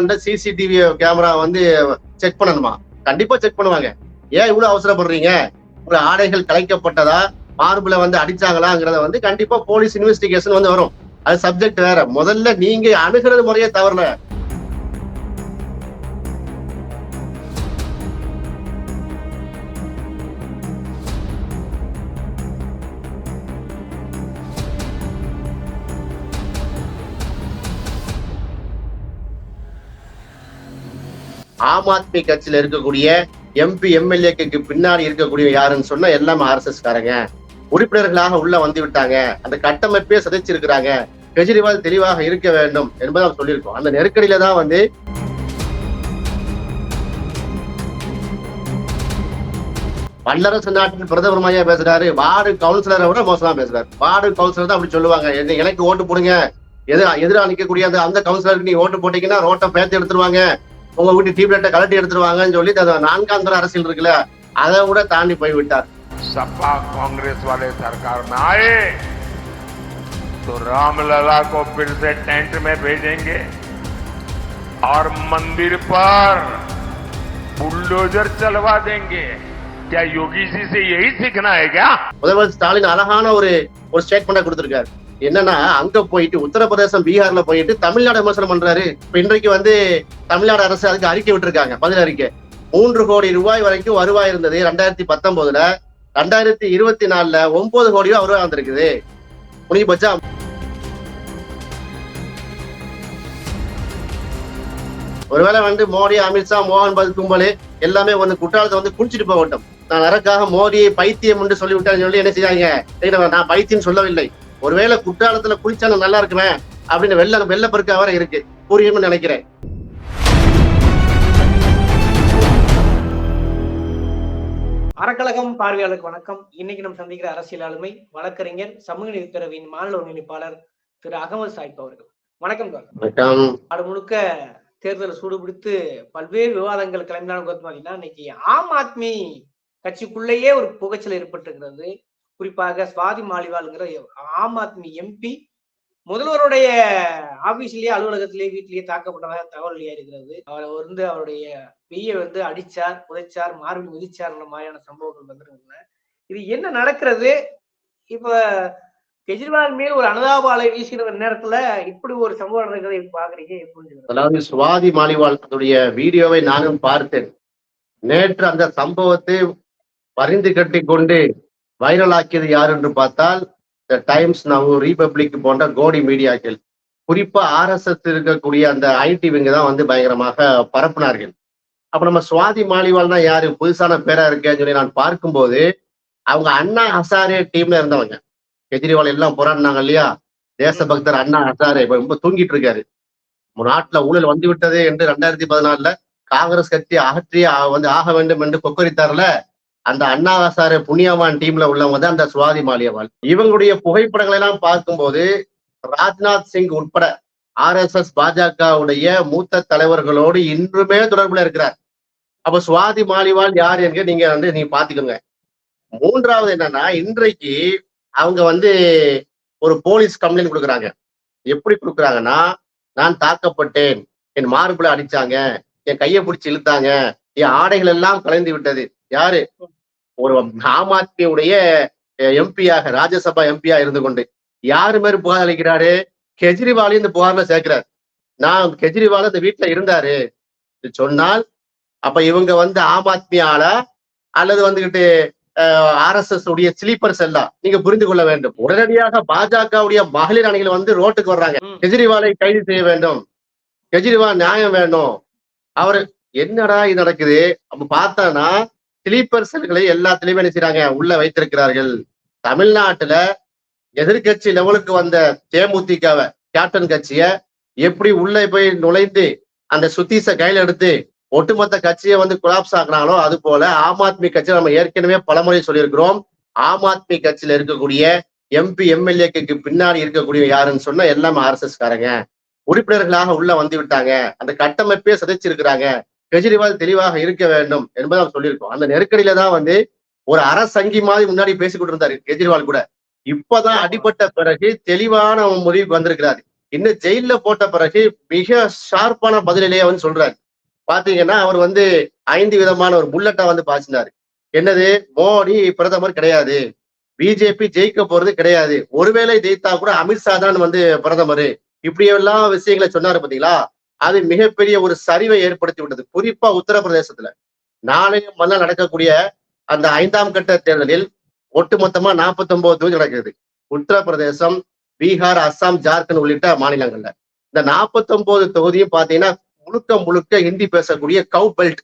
அந்த CCTV camera வந்து check பண்ணணுமா? கண்டிப்பா செக் பண்ணுவாங்க. ஏன் இவ்வளவு அவசரப்படுறீங்க? ஒரு ஆடைகள் கலைக்கப்பட்டதா? மார்புல வந்து அடிச்சாங்களாங்கிறத வந்து கண்டிப்பா போலீஸ் இன்வெஸ்டிகேஷன் வந்து வரும். அது சப்ஜெக்ட் வேற. முதல்ல நீங்க அணுகிறது முறையே தவறல ஆம் ஆத்மி கட்சியில இருக்கக்கூடிய எம்பி எம்எல்ஏக்கு பின்னாடி இருக்கக்கூடிய யாருன்னு சொன்னா எல்லாமே ஆர்எஸ்எஸ் காரங்க உறுப்பினர்களாக உள்ள வந்து விட்டாங்க. அந்த கட்டமைப்பே சிதைச்சிருக்கிறாங்க. கெஜ்ரிவால் தெளிவாக இருக்க வேண்டும் என்பதை அவர் சொல்லியிருக்கோம். அந்த நெருக்கடியில தான் வந்து வல்லரசு நாட்டின் பிரதமர் மையா பேசுறாரு. வார்டு கவுன்சிலரை விட மோசமா பேசுறாரு. வார்டு கவுன்சிலர் தான் அப்படி சொல்லுவாங்க. எனக்கு ஓட்டு போடுங்க. எதிரா எதிரா நிக்கக்கூடிய அந்த அந்த கவுன்சிலருக்கு நீங்க ஓட்டு போட்டீங்கன்னா ரோட்டை பேத்து எடுத்துருவாங்க. உங்க வீட்டு டீப் லைட்டை கலட்டி எடுத்துருவாங்கன்னு சொல்லி அந்த நான்காம் தர அரசியல் இருக்குல்ல அதை கூட தாண்டி போய் விட்டார் सपा कांग्रेस वाले सरकार में आए तो रामलला को फिर से टेंट में भेजेंगे और मंदिर पर बुलडोजर चलवा देंगे क्या योगी जी से यही सीखना है क्या முதல்வர் ஸ்டாலின் அழகான ஒரு ஒரு ஸ்டேட்மெண்ட் கொடுத்திருக்காரு என்னன்னா அங்க போயிட்டு உத்தரப்பிரதேசம் பீகார்ல போயிட்டு தமிழ்நாடு விமர்சனம் பண்றாரு. இப்ப இன்றைக்கு வந்து தமிழ்நாடு அரசு அதுக்கு அறிக்கை விட்டுருக்காங்க பதில் அறிக்கை. மூன்று கோடி ரூபாய் வரைக்கும் வருவாய் இருந்தது ரெண்டாயிரத்தி பத்தொன்பதுல. ரெண்டாயிரத்தி இருபத்தி நாலுல ஒன்பது கோடி வருவாய் வந்திருக்குது. முடிஞ்சு போச்சா ஒருவேளை வந்து மோடி அமித்ஷா மோகன் பகத் கும்பல் எல்லாமே வந்து குற்றாலத்தை வந்து குளிச்சுட்டு போகட்டும். நான் அதற்காக மோடியை பைத்தியம் என்று சொல்லிவிட்டேன்னு சொல்லி என்ன செய்யாங்க நான் பைத்தியம் சொல்லவில்லை. ஒருவேளை குற்றாலத்துல குளிச்சா நான் நல்லா இருக்குமே? அப்படின்னு வெள்ள வெள்ளப்பெருக்கா வர இருக்கு. புரியும்னு நினைக்கிறேன். அறக்கழகம் பார்வையாளருக்கு வணக்கம். இன்னைக்கு நம்ம சந்திக்கிற அரசியல் ஆளுமை வழக்கறிஞர் சமூக நீதித்துறவின் மாநில ஒருங்கிணைப்பாளர் திரு அகமது சாஹிப் அவர்கள். வணக்கம் வணக்கம். நாடு முழுக்க தேர்தல் சூடுபிடித்து பல்வேறு விவாதங்கள் கிளம்பினாலும் இன்னைக்கு ஆம் ஆத்மி கட்சிக்குள்ளேயே ஒரு புகைச்சல் ஏற்பட்டிருக்கிறது. குறிப்பாக சுவாதி மாலிவால்ங்கிற ஆம் ஆத்மி எம்பி முதல்வருடைய ஆபீஸ்லயே அலுவலகத்திலேயே வீட்டிலேயே தாக்கப்பட்டதாக தகவல் இருக்கிறது அவர் வந்து அவருடைய பெய்யை வந்து அடிச்சார் புதைச்சார் மார்பில் மிதிச்சார்ன்ற மாதிரியான சம்பவங்கள் வந்துருங்க இது என்ன நடக்கிறது? இப்ப கெஜ்ரிவால் மேல் ஒரு அனுதாபாலை வீசுகிற நேரத்துல இப்படி ஒரு சம்பவம் நடக்கிறதை பாக்குறீங்க எப்படி அதாவது சுவாதி மாலிவால் வீடியோவை நானும் பார்த்தேன். நேற்று அந்த சம்பவத்தை பரிந்து கட்டி கொண்டு வைரலாக்கியது யார் என்று பார்த்தால் த டைம்ஸ் நவ் ரீபப்ளிக் போன்ற கோடி மீடியாக்கள். குறிப்பா ஆர்எஸ்எஸ் இருக்கக்கூடிய அந்த ஐடி விங்க தான் வந்து பயங்கரமாக பரப்புனார்கள். அப்ப நம்ம சுவாதி மாலிவால்னா யாரு? புதுசான பேரா இருக்கேன்னு சொல்லி நான் பார்க்கும்போது அவங்க அண்ணா ஹசாரே டீம்ல இருந்தவங்க. கெஜ்ரிவால் எல்லாம் போராடினாங்க இல்லையா? தேசபக்தர் அண்ணா ஹசாரே இப்ப ரொம்ப தூங்கிட்டு இருக்காரு. நம்ம நாட்டுல ஊழல் வந்து விட்டது என்று ரெண்டாயிரத்தி பதினாலுல காங்கிரஸ் கட்சி அகற்றி வந்து ஆக வேண்டும் என்று கொக்கரித்தார்ல அந்த அண்ணா ஹசாரே புண்ணியவான் டீம்ல உள்ளவங்க தான் அந்த சுவாதி மாலியவால் இவங்களுடைய புகைப்படங்களை எல்லாம் பார்க்கும்போது ராஜ்நாத் சிங் உட்பட ஆர்எஸ்எஸ் பாஜகவுடைய மூத்த தலைவர்களோடு இன்றுமே தொடர்புல இருக்கிறார். அப்ப சுவாதி மாலிவால் யார் என்று நீங்க வந்து நீங்க பாத்துக்கோங்க மூன்றாவது என்னன்னா இன்றைக்கு அவங்க வந்து ஒரு போலீஸ் கம்ப்ளைண்ட் கொடுக்குறாங்க. எப்படி கொடுக்குறாங்கன்னா நான் தாக்கப்பட்டேன் என் மார்புல அடிச்சாங்க என் கையை பிடிச்சி இழுத்தாங்க என் ஆடைகள் எல்லாம் கலைந்து விட்டது யாரு? ஒரு ஆம் ஆத்மியுடைய எம்பியாக ராஜ்யசபா எம்பியா இருந்து கொண்டு. யாரு மாதிரி புகார் அளிக்கிறாரு? கெஜ்ரிவாலையும் இந்த புகார்ல சேர்க்கிறார். நான் கெஜ்ரிவால் இந்த வீட்டுல இருந்தாரு. சொன்னால் அப்ப இவங்க வந்து ஆம் ஆத்மி ஆளா? அல்லது வந்துகிட்டு ஆர்எஸ்எஸ் உடைய ஸ்லீப்பர் செல்லா நீங்க புரிந்து கொள்ள வேண்டும். உடனடியாக பாஜகவுடைய மகளிர் அணிகள் வந்து ரோட்டுக்கு வர்றாங்க. கெஜ்ரிவாலை கைது செய்ய வேண்டும். கெஜ்ரிவால் நியாயம் வேணும். அவரு என்னடா இது நடக்குது? அப்ப பார்த்தானா ஸ்லீப்பர் செல்களை எல்லாத்துலயுமே என்ன செய்யறாங்க உள்ள வைத்திருக்கிறார்கள். தமிழ்நாட்டுல எதிர்க்கட்சி லெவலுக்கு வந்த தேமுதிகவை கேப்டன் கட்சிய எப்படி உள்ள போய் நுழைந்து அந்த சுத்தீச கையில எடுத்து ஒட்டுமொத்த கட்சியை வந்து குலாப்ஸ் ஆக்குறாங்களோ அது போல ஆம் ஆத்மி கட்சி நம்ம ஏற்கனவே பலமுறை சொல்லியிருக்கிறோம். ஆம் ஆத்மி கட்சியில இருக்கக்கூடிய எம்பி எம்எல்ஏக்கு பின்னாடி இருக்கக்கூடிய யாருன்னு சொன்னா எல்லாமே ஆர்எஸ்எஸ் காரங்க. உறுப்பினர்களாக உள்ள வந்து விட்டாங்க. அந்த கட்டமைப்பே சிதைச்சிருக்கிறாங்க. கெஜ்ரிவால் தெளிவாக இருக்க வேண்டும் என்பதை அவர் சொல்லியிருக்கோம். அந்த நெருக்கடியில தான் வந்து ஒரு அரசங்கி மாதிரி முன்னாடி பேசிக்கிட்டு இருந்தாரு கெஜ்ரிவால் கூட. இப்பதான் அடிபட்ட பிறகு தெளிவான முடிவுக்கு வந்திருக்கிறாரு. இன்னும் ஜெயில்ல போட்ட பிறகு மிக ஷார்ப்பான பதிலிலேயே வந்து சொல்றாரு. பாத்தீங்கன்னா அவர் வந்து ஐந்து விதமான ஒரு புல்லட்டா வந்து பாய்ச்சினாரு. என்னது? மோடி பிரதமர் கிடையாது. பிஜேபி ஜெயிக்க போறது கிடையாது. ஒருவேளை ஜெயித்தா கூட அமித்ஷா தான் வந்து பிரதமர். இப்படி எல்லாம் விஷயங்களை சொன்னாரு பாத்தீங்களா? அது மிகப்பெரிய ஒரு சரிவை ஏற்படுத்தி விட்டது குறிப்பா உத்தரப்பிரதேசத்துல. நாளைய மறுநாள் நடக்கக்கூடிய அந்த ஐந்தாம் கட்ட தேர்தலில் ஒட்டுமொத்தமா 49 தொகுதி நடக்குது உத்தரப்பிரதேசம் பீகார் அஸ்ஸாம் ஜார்க்கண்ட் உள்ளிட்ட மாநிலங்கள்ல. இந்த 49 தொகுதியும் பாத்தீங்கன்னா முழுக்க முழுக்க ஹிந்தி பேசக்கூடிய கவு பெல்ட்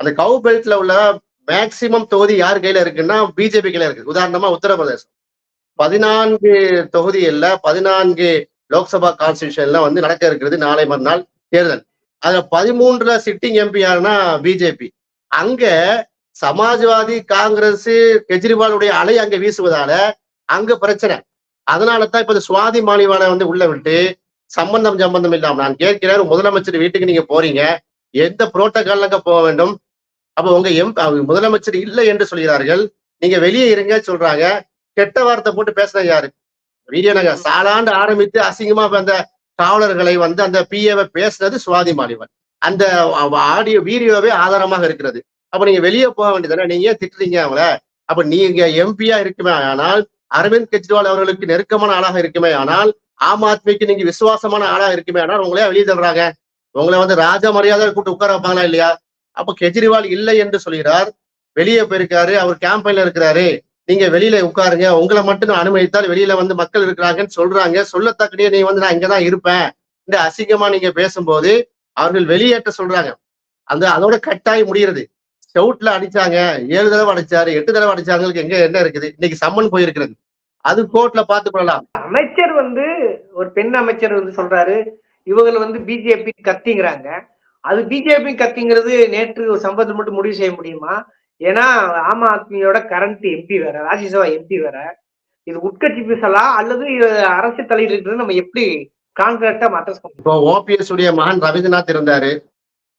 அந்த கவ் பெல்ட்ல உள்ள மேக்சிமம் தொகுதி யார் கையில இருக்குன்னா பிஜேபி கையில இருக்கு. உதாரணமா உத்தரப்பிரதேசம். பதினான்கு தொகுதிகள்ல பதினான்கு லோக்சபா கான்ஸ்டியூஷன்ல வந்து நடக்க இருக்கிறது நாளை மறுநாள். தேர்தல். அதுல பதிமூன்றுல சிட்டிங் எம்பி யாருன்னா பிஜேபி அங்க சமாஜ்வாதி காங்கிரஸ் கெஜ்ரிவாலுடைய அலை அங்க வீசுவதால அங்க பிரச்சனை. அதனால தான் இப்ப இந்த சுவாதி மாலிவாலை வந்து உள்ள விட்டு சம்பந்தம் சம்பந்தம் இல்லாம நான் கேட்கிறேன் முதலமைச்சர் வீட்டுக்கு நீங்க போறீங்க எந்த புரோட்டோகால் அங்க போக வேண்டும்? அப்ப உங்க எம் அவங்க முதலமைச்சர் இல்லை என்று சொல்கிறார்கள். நீங்க வெளியே இருங்க சொல்றாங்க. கெட்ட வார்த்தை போட்டு பேசுறது யாரு? வீடியோ நாங்க சாலாண்டு ஆரம்பித்து அசிங்கமா அந்த காவலர்களை வந்து அந்த பிஏவை பேசுனது சுவாதி மாலிவன். அந்த ஆடியோ வீடியோவே ஆதாரமாக இருக்கிறது. அப்ப நீங்க வெளியே போக வேண்டியதானே நீங்க ஏன் திட்டுறீங்க அவங்கள? அப்ப நீங்க எம்பியா இருக்குமே ஆனால் அரவிந்த் கெஜ்ரிவால் அவர்களுக்கு நெருக்கமான ஆளாக இருக்குமே ஆனால் ஆம் ஆத்மிக்கு நீங்க விசுவாசமான ஆளா இருக்குமே ஆனால் உங்களே வெளியே தள்ளுறாங்க? உங்களை வந்து ராஜ மரியாதை கூட்டு உட்கார வைப்பாங்களா இல்லையா? அப்ப கெஜ்ரிவால் இல்லை என்று சொல்கிறார். வெளியே போயிருக்காரு. அவர் கேம்பெயின்ல இருக்கிறாரு. நீங்க வெளியில உட்காருங்க. உங்களை மட்டும் நான் அனுமதித்தால் வெளியில வந்து மக்கள் இருக்கிறாங்கன்னு சொல்றாங்க. சொல்லத்தக்கடியே நீ வந்து நான் இங்கதான் இருப்பேன். இந்த அசிங்கமா நீங்க பேசும்போது அவர்கள் வெளியேற்ற சொல்றாங்க. அந்த அதோட கட்டாயம் முடிகிறது. செவுட்ல அடிச்சாங்க. ஏழு தடவை அடிச்சாரு எட்டு தடவை அடிச்சாங்களுக்கு எங்க என்ன இருக்குது? இன்னைக்கு சம்மன் போயிருக்கிறது. அது கோர்ட்ல பார்த்து கொள்ளலாம். அமைச்சர் வந்து ஒரு பெண் அமைச்சர் வந்து சொல்றாரு இவங்களை வந்து பிஜேபி கத்திங்கிறாங்க. அது பிஜேபி கத்திங்கிறது நேற்று ஒரு சம்பவத்தை மட்டும் முடிவு செய்ய முடியுமா? ஏன்னா ஆம் ஆத்மியோட கரண்ட் எம்பி வேற ராஜ்யசபா எம்பி வேற. இது உட்கட்சி பேசலாம் அல்லது அரசு தலையில் நம்ம எப்படி கான்கிரீட்டா மாற்ற சொல்றோம் இப்போ ஓபிஎஸ் உடைய மகன் ரவீந்திரநாத் இருந்தாரு.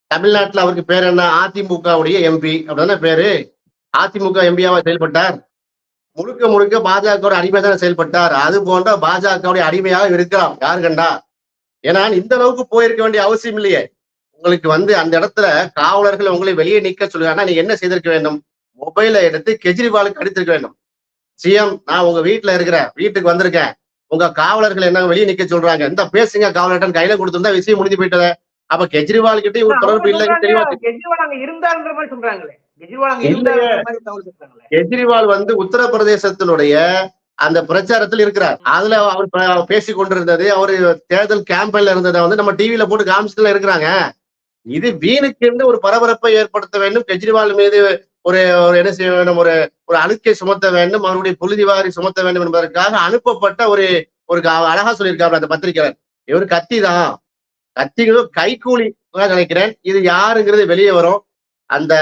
தமிழ்நாட்டுல அவருக்கு பேர் என்ன? அதிமுகவுடைய எம்பி அப்படிதானே பேரு? அதிமுக எம்பியாவா செயல்பட்டார்? முழுக்க முழுக்க பாஜக அடிமையாக தானே செயல்பட்டார். அது போன்ற பாஜகவுடைய அடிமையாக இருக்கலாம். யாரு கண்டா? ஏன்னா இந்த அளவுக்கு போயிருக்க வேண்டிய அவசியம் இல்லையே. உங்களுக்கு வந்து அந்த இடத்துல காவலர்கள் உங்களை வெளியே நிக்க சொல்லுவாங்கன்னா நீங்க என்ன செய்திருக்க வேண்டும்? மொபைலை எடுத்து கெஜ்ரிவாலுக்கு அடித்திருக்க வேண்டும். சிஎம் நான் உங்க வீட்டுல இருக்கிறேன். வீட்டுக்கு வந்திருக்கேன். உங்க காவலர்கள் என்ன வெளியே நிக்க சொல்றாங்க. இந்த பேசுங்க காவலர்கிட்ட கையில கொடுத்திருந்தா விஷயம் முடிஞ்சு போயிட்டது. அப்ப கெஜ்ரிவால் கிட்ட ஒரு தொடர்பு இல்லைன்னு தெளிவா தெரியும். கெஜ்ரிவால் வந்து உத்தரப்பிரதேசத்தினுடைய அந்த பிரச்சாரத்தில் இருக்கிறார். அதுல அவர் ப- பேசிக் கொண்டிருந்தது. அவரு தேர்தல் கேம்பெயின்ல இருந்ததை வந்து நம்ம டிவில போட்டு காமிச்சுட்டுல இருக்கிறாங்க. இது வீணுக்கு என்று ஒரு பரபரப்பை ஏற்படுத்த வேண்டும். கெஜ்ரிவால் மீது ஒரு ஒரு என்ன செய்ய வேண்டும்? ஒரு ஒரு அழுக்கை சுமத்த வேண்டும். அவருடைய புழுதிவாரி சுமத்த வேண்டும் என்பதற்காக அனுப்பப்பட்ட ஒரு ஒரு க- அழகா சொல்லியிருக்காரு அந்த பத்திரிகையாளர். இவர் கத்தி தான். கத்திகளும் கைக்கூலி தான் நினைக்கிறேன். இது யாருங்கிறது வெளியே வரும். அந்த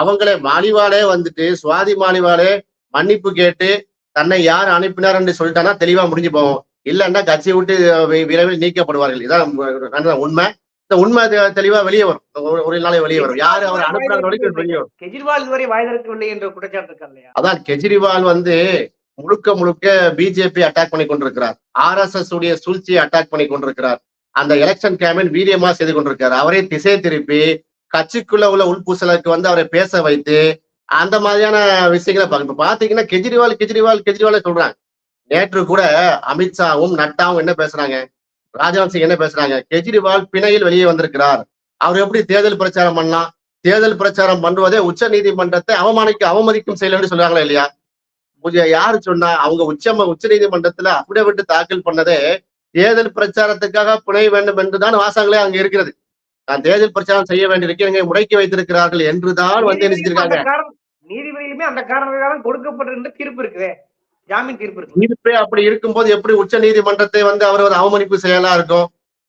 அவங்களே மாலிவாலே வந்துட்டு சுவாதி மாலிவாலே மன்னிப்பு கேட்டு தன்னை யார் அனுப்பினார் என்று சொல்லிட்டானா தெளிவா முடிஞ்சு போவோம் இல்லைன்னா கட்சி விட்டு விரைவில் நீக்கப்படுவார்கள். இதான் உண்மை. இந்த உண்மை தெளிவா வெளியே வரும். ஒரு- நாளை வெளியே வரும். யாரு அவர் வரைக்கும் வெளியே வரும். கெஜ்ரிவால் இதுவரை வாய் திறக்கவில்லை என்ற குற்றச்சாட்டு இருக்கா இல்லையா? அதான் கெஜ்ரிவால் வந்து முழுக்க முழுக்க பிஜேபி அட்டாக் பண்ணி கொண்டிருக்கிறார். ஆர்எஸ்எஸ் உடைய சூழ்ச்சியை அட்டாக் பண்ணி கொண்டிருக்கிறார். அந்த எலெக்ஷன் கேம்பெயின் வீரியமா செய்து கொண்டிருக்கிறார். அவரை திசை திருப்பி கட்சிக்குள்ள உள்ள உள்பூசலுக்கு வந்து அவரை பேச வைத்து அந்த மாதிரியான விஷயங்களை பார்க்க இப்ப பாத்தீங்கன்னா கெஜ்ரிவால் கெஜ்ரிவால் கெஜ்ரிவால் சொல்றாங்க. நேற்று கூட அமித்ஷாவும் நட்டாவும் என்ன பேசுறாங்க? ராஜ்நாத் சிங் என்ன பேசுறாங்க? கெஜ்ரிவால் பிணையில் வெளியே வந்திருக்கிறார். அவர் எப்படி தேர்தல் பிரச்சாரம் பண்ணலாம் தேர்தல் பிரச்சாரம் பண்ணுவதே உச்ச நீதிமன்றத்தை அவமானிக்க அவமதிக்கும் செயல்னு சொல்றாங்களா இல்லையா? யாரு சொன்னா அவங்க உச்ச உச்ச நீதிமன்றத்துல அபிடவிட் தாக்கல் பண்ணதே தேர்தல் பிரச்சாரத்துக்காக பிணை வேண்டும் என்றுதான் வாசங்களே அங்க இருக்கிறது. நான் தேர்தல் பிரச்சாரம் செய்ய வேண்டியிருக்கேன் முடக்கி வைத்திருக்கிறார்கள் என்றுதான் வந்து என்ன செஞ்சிருக்காங்க? அந்த காரணம் நீதிபதியிலுமே அந்த காரணத்துக்காக கொடுக்கப்பட்டிருந்த தீர்ப்பு இருக்குதே. ஜாமீன் தீர்ப்பு தீர்ப்பே அப்படி இருக்கும்போது எப்படி உச்ச நீதிமன்றத்தை வந்து அவர் ஒரு அவமதிப்பு செயலா இருக்கும்?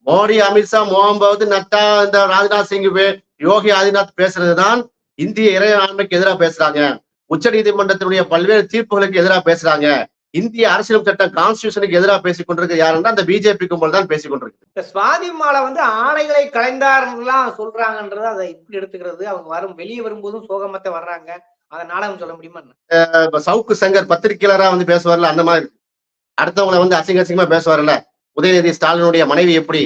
மோடி அமித்ஷா மோகன் பகவத் நட்டா இந்த ராஜ்நாத் சிங் யோகி ஆதித்யநாத் பேசுறதுதான் இந்திய இறையாண்மைக்கு எதிராக பேசுறாங்க. உச்ச நீதிமன்றத்தினுடைய பல்வேறு தீர்ப்புகளுக்கு எதிராக பேசுறாங்க. இந்திய அரசியல் சட்டம் கான்ஸ்டியூஷனுக்கு எதிராக பேசிக் கொண்டிருக்க யாருன்னா அந்த பிஜேபி கும்பல் தான் பேசிக் கொண்டிருக்கு இந்த சுவாதி மாலை வந்து ஆடைகளை கலைந்தார்லாம் சொல்றாங்கன்றது அதை இப்படி எடுத்துக்கிறது. அவங்க வரும் வெளியே வரும்போதும் சோகமத்தை வர்றாங்க. அதை நாடகம் சொல்ல முடியுமா இப்ப சவுக்கு சங்கர் பத்திரிகையாளரா வந்து பேசுவார்ல அந்த மாதிரி. அடுத்தவங்களை வந்து அசிங்க அசிங்கமா பேசுவார்ல. உதயநிதி ஸ்டாலினுடைய மனைவி எப்படி?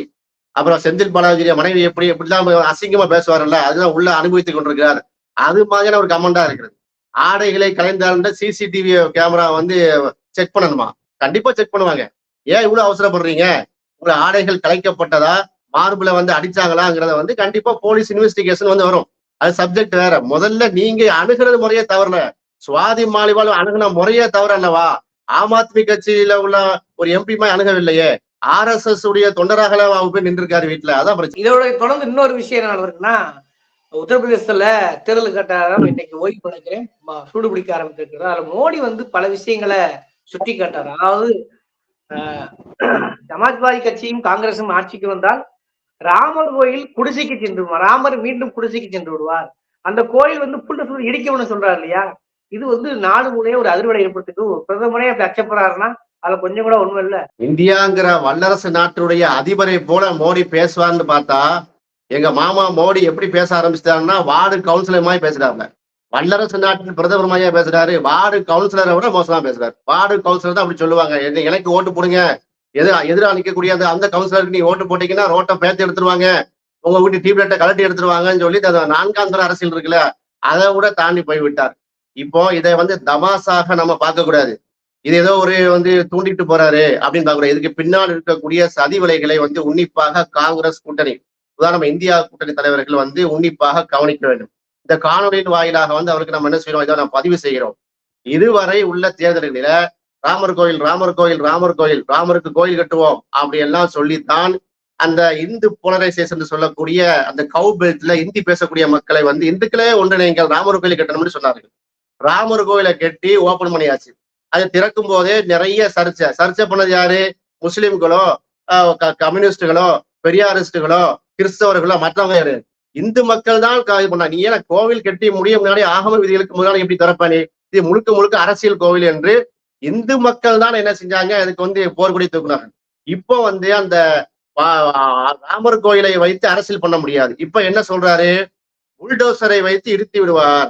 அப்புறம் செந்தில் பாலாஜியுடைய மனைவி எப்படி? எப்படிலாம் அசிங்கமா பேசுவார்ல. அதுதான் உள்ள அனுபவித்துக் கொண்டிருக்கிறார். அது மாதிரியான ஒரு கமெண்டா இருக்கிறது ஆடைகளை கலைந்தால் சிசிடிவி கேமரா வந்து செக் பண்ணணுமா? கண்டிப்பா செக் பண்ணுவாங்க. ஏன் இவ்வளவு அவசரப்படுறீங்க? உங்களை ஆடைகள் கலைக்கப்பட்டதா? மார்புல வந்து அடிச்சாங்களாங்கிறத வந்து கண்டிப்பா போலீஸ் இன்வெஸ்டிகேஷன் வந்து வரும். அது சப்ஜெக்ட் வேற. முதல்ல நீங்க அணுகிறது முறையே தவறல சுவாதி மாலிவால் அணுகுன முறையே தவறு அல்லவா ஆம் ஆத்மி கட்சியில உள்ள ஒரு எம்பி மாதிரி அணுகவில்லையே. ஆர் எஸ் எஸ் உடைய தொண்டராக அவங்க போய் நின்றுருக்காரு வீட்டுல அதான் பிரச்சனை. இதோட தொடர்ந்து இன்னொரு விஷயம் என்ன நடந்திருக்குன்னா உத்தரப்பிரதேசத்துல தேர்தல் கட்டாரம் இன்னைக்கு ஓய்வு நினைக்கிறேன் சூடு பிடிக்க ஆரம்பிச்சிருக்கிறது. அதுல மோடி வந்து பல விஷயங்களை சுட்டி காட்டார் அதாவது ஆஹ், சமாஜ்வாதி கட்சியும் காங்கிரசும் ஆட்சிக்கு வந்தால் ராமர் கோயில் குடிசைக்கு சென்று ராமர் மீண்டும் குடிசைக்கு சென்று விடுவார். அந்த கோயில் வந்து புல்ல சொல்லி இடிக்கணும்னு சொல்றாரு இல்லையா? இது வந்து நாடு முறையே ஒரு அதிர்வடை ஏற்படுத்திட்டு பிரதமரே அப்படி அச்சப்படுறாருன்னா அதுல கொஞ்சம் கூட உண்மை இல்ல. இந்தியாங்கிற வல்லரசு நாட்டுடைய அதிபரை போல மோடி பேசுவார்னு பார்த்தா எங்க மாமா மோடி எப்படி பேச ஆரம்பிச்சிட்டாருன்னா வார்டு கவுன்சிலர் மாதிரி பேசுறாங்க வல்லரசு நாட்டின் பிரதமர் மாதிரியா பேசுறாரு. வார்டு கவுன்சிலரை விட மோசமா பேசுறாரு. வார்டு கவுன்சிலர் தான் அப்படி சொல்லுவாங்க. எனக்கு ஓட்டு போடுங்க. எதிரா எதிராக நிற்கக்கூடிய அந்த அந்த கவுன்சிலருக்கு நீ ஓட்டு போட்டீங்கன்னா ரோட்டை பேத்து எடுத்துருவாங்க. உங்க வீட்டு டியூப்லைட்டை கலட்டி எடுத்துருவாங்கன்னு சொல்லி அந்த நான்காம் தர அரசியல் இருக்குல்ல அதை கூட தாண்டி போய் விட்டார். இப்போ இதை வந்து தமாசாக நம்ம பார்க்க கூடாது இது ஏதோ ஒரு வந்து தூண்டிட்டு போறாரு அப்படின்னு பார்க்கக்கூடாது. இதுக்கு பின்னால் இருக்கக்கூடிய சதி விலைகளை வந்து உன்னிப்பாக காங்கிரஸ் கூட்டணி உதாரணம் இந்தியா கூட்டணி தலைவர்கள் வந்து உன்னிப்பாக கவனிக்க வேண்டும். இந்த காணொலியின் வாயிலாக வந்து அவருக்கு நம்ம என்ன செய்யறோம்? இதை நம்ம பதிவு செய்கிறோம். இதுவரை உள்ள தேர்தல்களில ராமர் கோயில் ராமர் கோயில் ராமர் கோயில் ராமருக்கு கோயில் கட்டுவோம் அப்படி எல்லாம் சொல்லித்தான் அந்த இந்து போலரைசேஷன் சொல்லக்கூடிய அந்த கவு பெல்ட்ல இந்தி பேசக்கூடிய மக்களை வந்து இந்துக்களே ஒன்றிணைங்கள் ராமர் கோயில் கட்டணும்னு சொன்னார்கள். ராமர் கோயிலை கட்டி ஓபன் பண்ணியாச்சு. அது திறக்கும் போதே நிறைய சர்ச்சை. சர்ச்சை பண்ணது யாரு? முஸ்லிம்களோ ஆஹ் க- கம்யூனிஸ்டுகளோ பெரியாரிஸ்டுகளோ கிறிஸ்தவர்களோ மற்றவங்க யாரு? இந்து மக்கள் தான் இது பண்ணா நீ ஏன்னா கோவில் கட்டி முடிய முன்னாடி ஆகம விதிகளுக்கு முன்னாடி எப்படி திறப்பானே இது முழுக்க முழுக்க அரசியல் கோவில் என்று இந்து மக்கள் தான் என்ன செஞ்சாங்க? அதுக்கு வந்து போர்க்குடி தூக்குனாங்க. இப்போ வந்து அந்த ராமர் கோயிலை வைத்து அரசியல் பண்ண முடியாது. இப்ப என்ன சொல்றாரு? புல்டோசரை வைத்து இடித்து விடுவார்.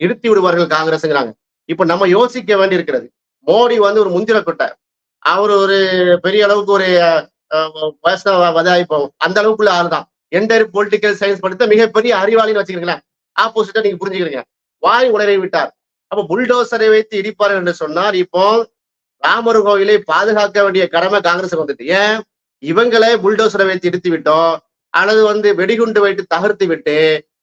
இடித்து விடுவார்கள் காங்கிரஸ்ங்கிறாங்க இப்ப நம்ம யோசிக்க வேண்டி இருக்கிறது மோடி வந்து ஒரு முந்திர கொட்டை. அவர் ஒரு பெரிய அளவுக்கு ஒரு வதாய்ப்போம் அந்த அளவுக்குள்ள ஆள் தான். என்டையர் பொலிட்டிக்கல் சயின்ஸ் படித்த மிகப்பெரிய அறிவாளின்னு வச்சுக்கிறீங்களேன் ஆப்போசிட்டா நீங்க புரிஞ்சுக்கிறீங்க. வாய் உணரை விட்டார். அப்ப புல்டோசரை வைத்து இடிப்பார் என்று சொன்னார். இப்போ ராமர் கோயிலை பாதுகாக்க வேண்டிய கடமை காங்கிரஸுக்கு வந்துட்டு. ஏன்? இவங்களே புல்டோசரை வைத்து இடித்து விட்டோம் அல்லது வந்து வெடிகுண்டு வைத்து தகர்த்து விட்டு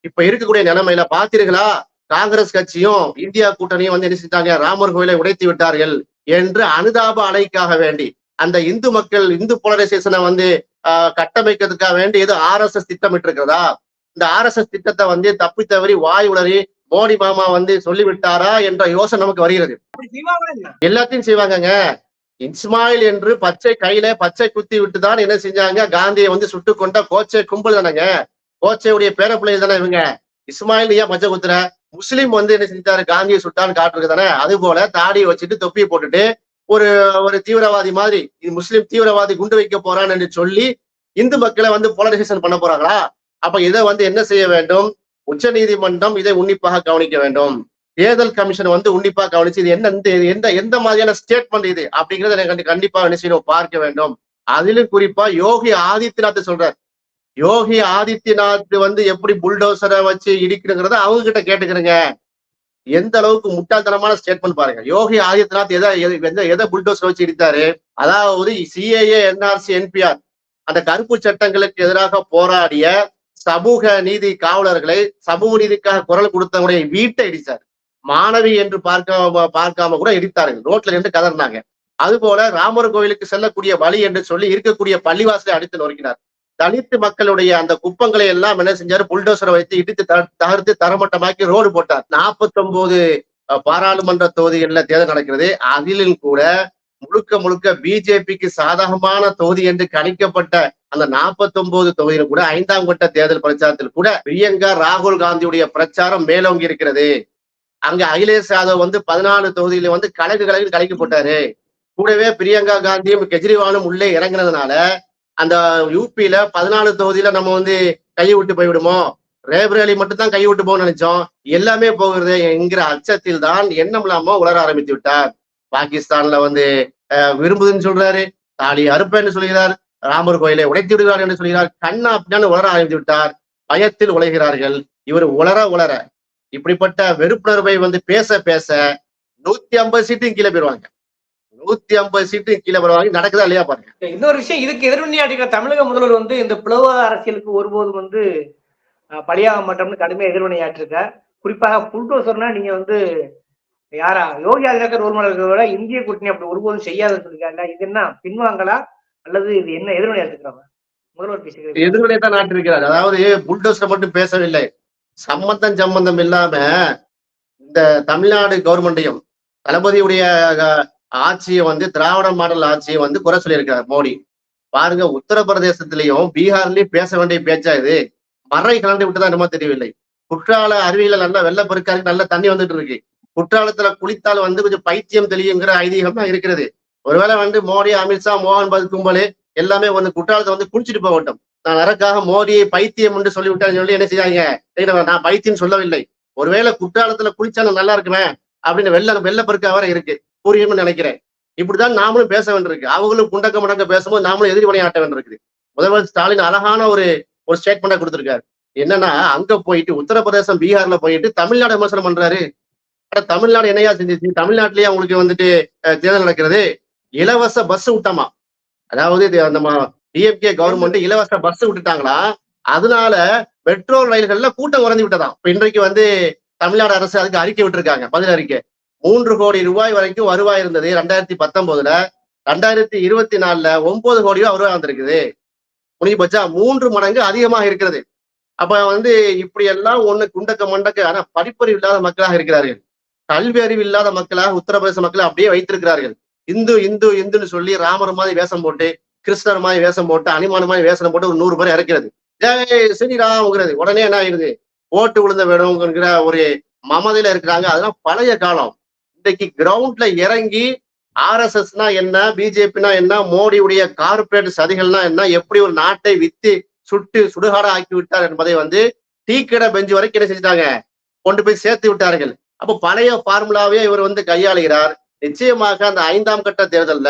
இப்ப இருக்கக்கூடிய நிலைமையில பாத்தீர்களா காங்கிரஸ் கட்சியும் இந்தியா கூட்டணியும் வந்து என்ன செஞ்சாங்க ராமர் கோயிலை உடைத்து விட்டார்கள் என்று அனுதாப அலைக்காக வேண்டி அந்த இந்து மக்கள் இந்து போலரைசேஷனை வந்து ஆஹ், கட்டமைக்கிறதுக்காக வேண்டி ஏதோ ஆர் எஸ் எஸ் திட்டமிட்டு இருக்கிறதா இந்த ஆர் எஸ் எஸ் திட்டத்தை வந்து தப்பி தவறி வாய் உளறி மோடி மாமா வந்து சொல்லிவிட்டாரா என்ற யோசனை நமக்கு வருகிறது. எல்லாத்தையும் செய்வாங்கங்க. இஸ்மாயில் என்று பச்சை கையில பச்சை குத்தி விட்டு தான் என்ன செஞ்சாங்க? காந்தியை வந்து சுட்டு கொண்ட கோச்சை கும்பல் தானேங்க. கோச்சையுடைய பேரப்பிள்ளை தானே இவங்க. இஸ்மாயில் ஏன் பச்சை குத்துற? முஸ்லீம் வந்து என்ன செஞ்சாரு காந்தியை சுட்டான்னு காட்டுறது தானே. அது போல தாடியை வச்சுட்டு தொப்பியை போட்டுட்டு ஒரு ஒரு தீவிரவாதி மாதிரி முஸ்லீம் தீவிரவாதி குண்டு வைக்க போறான்னு சொல்லி இந்து மக்களை வந்து போலரைசேஷன் பண்ண போறாங்களா? அப்ப இதை வந்து என்ன செய்ய வேண்டும்? உச்ச நீதிமன்றம் இதை உன்னிப்பாக கவனிக்க வேண்டும். தேர்தல் கமிஷன் வந்து உன்னிப்பா கவனிச்சு இது என்ன எந்த எந்த மாதிரியான ஸ்டேட்மெண்ட் இது அப்படிங்கறத கண்டிப்பா என்ன செய்யணும்? பார்க்க வேண்டும். அதிலும் குறிப்பா யோகி ஆதித்யநாத் சொல்றார். யோகி ஆதித்யநாத் வந்து எப்படி புல்டோசரை வச்சு இடிக்கிறங்கிறத அவங்க கிட்ட கேட்டுக்கிறேங்க. எந்த அளவுக்கு முட்டாள்தனமான ஸ்டேட்மெண்ட் பாருங்க. யோகி ஆதித்யநாத் எதை எதை- எந்த எதை புல்டோசர் வச்சு இடித்தாரு? அதாவது சிஏஏ என்ஆர்சி என்பிஆர் அந்த கருப்பு சட்டங்களுக்கு எதிராக போராடிய சமூக நீதி காவலர்களை சமூக நீதிக்காக குரல் கொடுத்தவங்களுடைய வீட்டை இடிச்சார். மாணவி என்று பார்க்க பார்க்காம கூட இடித்தார்கள். ரோட்ல நின்று கதறினாங்க. அதுபோல ராமர் கோவிலுக்கு செல்லக்கூடிய வழி என்று சொல்லி இருக்கக்கூடிய பள்ளிவாசலை அடித்து நொறுக்கினார். தலித்து மக்களுடைய அந்த குப்பங்களை எல்லாம் என்ன செஞ்சாரு? புல்டோசரை வைத்து இடித்து த- தகர்த்து தரமட்டமாக்கி ரோடு போட்டார். நாற்பத்தி ஒன்பது பாராளுமன்ற தொகுதிகளில் தேர்தல் நடக்கிறது. அதிலும் கூட முழுக்க முழுக்க பிஜேபிக்கு சாதகமான தொகுதி என்று கணிக்கப்பட்ட அந்த 49 ஒன்பது தொகுதியிலும் கூட ஐந்தாம் கட்ட தேர்தல் பிரச்சாரத்தில் கூட பிரியங்கா ராகுல் காந்தியுடைய பிரச்சாரம் மேலோங்கி இருக்கிறது. அங்க அகிலேஷ் யாதவ் வந்து பதினாலு தொகுதியில வந்து கலக்கு கலக்கு கலக்கி போட்டாரு. கூடவே பிரியங்கா காந்தியும் கெஜ்ரிவாலும் உள்ளே இறங்கினதுனால அந்த யூபியில பதினாலு தொகுதியில நம்ம வந்து கை விட்டு போய்விடுமோ? ரேபரேலி மட்டும் தான் கையை விட்டு போகணும்னு நினைச்சோம். எல்லாமே போகிறது என்கிற அச்சத்தில் தான் எண்ணம் இல்லாம உலர ஆரம்பித்து விட்டார். பாகிஸ்தான்ல வந்து விரும்புதுன்னு சொல்றாரு. தாலி அறுப்பேன்னு சொல்கிறார். ராமர் கோயிலை உடைத்து விடுவார் என்று சொல்கிறார். கண்ணா அப்படின்னு உலர ஆரம்பித்து விட்டார். பயத்தில் உழைகிறார்கள். இவர் உளர உளர இப்படிப்பட்ட வெறுப்புணர்வை வந்து பேச பேச நூத்தி ஐம்பது சீட்டும் கீழே போயிருவாங்க நூத்தி ஐம்பது சீட்டும் கீழே வருவாங்க நடக்குதா இல்லையா பாருங்க. இன்னொரு விஷயம் இதுக்கு எதிர்வினையாற்றுகிற தமிழக முதல்வர் வந்து இந்த பிளவ அரசியலுக்கு ஒருபோதும் வந்து பழியாக பலியாக மாட்டோம்னு கடுமையா எதிர்வினையாற்றிருக்கார் குறிப்பாக புல்டோசர்னா நீங்க வந்து யாரா? யோகி ஆதித்யநாத் ரோல் மாடல்களை விட இந்திய கூட்டணி அப்படி ஒருபோதும் செய்யாதுன்னு சொல்லிருக்காங்க இது என்ன பின்வாங்கலா? அல்லது இது என்ன எதிர்வினையாற்றுக்கிறாங்க முதல்வர் பேசுகிறேன் எதிர்வினை தான் நாட்டிருக்கிறார். அதாவது புல்டோசர் மட்டும் பேசவில்லை. சம்பந்தம் சம்பந்தம் இல்லாம இந்த தமிழ்நாடு கவர்மெண்டையும் தளபதியுடைய ஆட்சியை வந்து திராவிட மாடல் ஆட்சியை வந்து குறை சொல்லியிருக்கிறார் மோடி. பாருங்க உத்தரப்பிரதேசத்திலையும் பீகார்லயும் பேச வேண்டிய பேச்சா இது? மறை கலந்து விட்டுதான் என்னமோ தெரியவில்லை. குற்றால அருவியில நல்லா வெள்ளப்பெருக்கா இருக்கு நல்ல தண்ணி வந்துட்டு இருக்கு. குற்றாலத்துல குளித்தால் வந்து கொஞ்சம் பைத்தியம் தெளியுங்கிற ஐதீகம் தான் இருக்கிறது. ஒருவேளை வந்து மோடி அமித்ஷா மோகன் பகத் கும்பலு எல்லாமே வந்து குற்றாலத்தை வந்து குளிச்சுட்டு போகட்டும் நான் அதற்காக மோடியை பைத்தியம் என்று சொல்லிவிட்டேன்னு சொல்லி என்ன செய்யாங்க நான் பைத்தியம் சொல்லவில்லை. ஒருவேளை குற்றாலத்துல குளிச்சா நான் நல்லா இருக்குமே? அப்படின்னு வெள்ள வெள்ளப்பெருக்கா வர இருக்கு. புரியும்னு நினைக்கிறேன். இப்படிதான் நாமளும் பேச வேண்டியிருக்கு. அவங்களும் குண்டக்க முடக்க பேசும்போது நாமளும் எதிர்வினை ஆட்ட வேண்டியிருக்குது முதல்வர் ஸ்டாலின் அழகான ஒரு ஒரு ஸ்டேட்மெண்ட்டை கொடுத்திருக்காரு. என்னன்னா அங்க போயிட்டு உத்தரப்பிரதேசம் பீகார்ல போயிட்டு தமிழ்நாடு விமர்சனம் பண்றாரு. தமிழ்நாடு என்னையா செஞ்சிச்சு? தமிழ்நாட்டிலேயே அவங்களுக்கு வந்துட்டு தேர்தல் நடக்கிறது. இலவச பஸ் விட்டமா அதாவது நம்ம டிஎம்கே கவர்மெண்ட் இலவச பஸ் விட்டுட்டாங்களா அதனால பெட்ரோல் ரயில்கள்ல கூட்டம் குறைந்து விட்டதாம். இப்ப இன்றைக்கு வந்து தமிழ்நாடு அரசு அதுக்கு அறிக்கை விட்டுருக்காங்க. பதில் அறிக்கை. மூன்று கோடி ரூபாய் வரைக்கும் வருவாய் இருந்தது ரெண்டாயிரத்தி பத்தொன்பதுல. ரெண்டாயிரத்தி இருபத்தி நாலுல ஒன்பது கோடி ரூபாய் வருவாய் வந்திருக்குது. முடிஞ்சு போச்சா மூன்று மடங்கு அதிகமாக இருக்கிறது. அப்ப வந்து இப்படி எல்லாம் ஒண்ணு குண்டக்க மண்டக்க ஆனா படிப்பறிவு இல்லாத மக்களாக இருக்கிறார்கள். கல்வி அறிவு இல்லாத மக்களாக உத்தரப்பிரதேச மக்களை அப்படியே வைத்திருக்கிறார்கள். இந்து இந்து இந்துன்னு சொல்லி ராமர் மாதிரி வேஷம் போட்டு கிருஷ்ணர் மாதிரி வேஷம் போட்டு அனிமான மாதிரி வேஷம் போட்டு ஒரு நூறு பேர் இறக்கிறது. ஜெய் ஸ்ரீராம்ங்கிறது உடனே என்ன ஆயிருது? ஓட்டு விழுந்த வேணுங்கிற ஒரு மமதையில இருக்கிறாங்க. அதெல்லாம் பழைய காலம். இன்னைக்கு கிரவுண்ட்ல இறங்கி ஆர்எஸ்எஸ்னா என்ன பிஜேபினா என்ன மோடியுடைய கார்ப்பரேட் சதிகள்னா என்ன எப்படி ஒரு நாட்டை வித்து சுட்டு சுடுகாட ஆக்கி விட்டார் என்பதை வந்து டீ கடை பெஞ்சு வரைக்கும் என்ன செஞ்சுட்டாங்க? கொண்டு போய் சேர்த்து விட்டார்கள். அப்போ பழைய ஃபார்முலாவே இவர் வந்து கையாளுகிறார். நிச்சயமாக அந்த ஐந்தாம் கட்ட தேர்தல்ல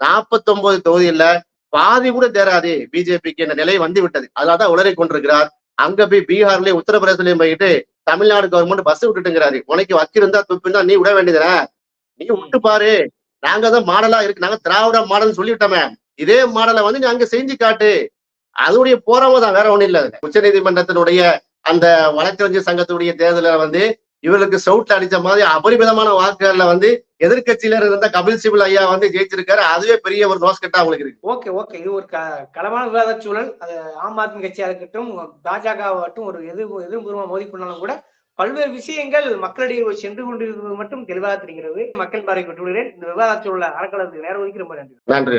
49 தொகுதியில பாதி கூட தேராது பிஜேபிக்கு. என்ற நிலை வந்து விட்டது அதனாலதான் உளறி கொண்டிருக்கிறார். அங்க போய் பீகார்லயும் உத்தரப்பிரதேசலயும் போயிட்டு தமிழ்நாடு கவர்மெண்ட் பஸ் விட்டுட்டுங்கிறாரு. உனக்கு வக்கிருந்தா துப்பிருந்தா நீ விட வேண்டியதுன நீ விட்டு பாரு. நாங்க தான் மாடலா இருக்கு. நாங்க திராவிட மாடல் சொல்லிவிட்டோமே. இதே மாடலை வந்து நீ அங்க செஞ்சு காட்டு. அதனுடைய போராம தான் வேற ஒண்ணும் இல்ல. உச்ச நீதிமன்றத்தினுடைய அந்த வழக்கறிஞர் சங்கத்துடைய தேர்தல வந்து இவர்களுக்கு சவுட்ல அடிச்ச மாதிரி அபரிமிதமான வாக்குகள்ல வந்து எதிர்க்கட்சியில இருந்த கபில் சிபில் ஐயா வந்து ஜெயிச்சிருக்காரு. அதுவே பெரிய ஒரு நோஸ்கட்டா அவங்களுக்கு இருக்கு. Okay okay. இது ஒரு களமான விவாத சூழல். அது ஆம் ஆத்மி கட்சியா இருக்கட்டும் பாஜகவாகட்டும் ஒரு எதிர் எதிர்பூர்வமா மோதி கொண்டாலும் கூட பல்வேறு விஷயங்கள் மக்களிடையே சென்று கொண்டிருப்பது மட்டும் தெளிவாக தெரிகிறது. மக்கள் பார்வை விடுகிறேன் இந்த விவாத சூழலை அறக்கலத்துக்கு நேரம் ஒதுக்கி ரொம்ப நன்றி நன்றி.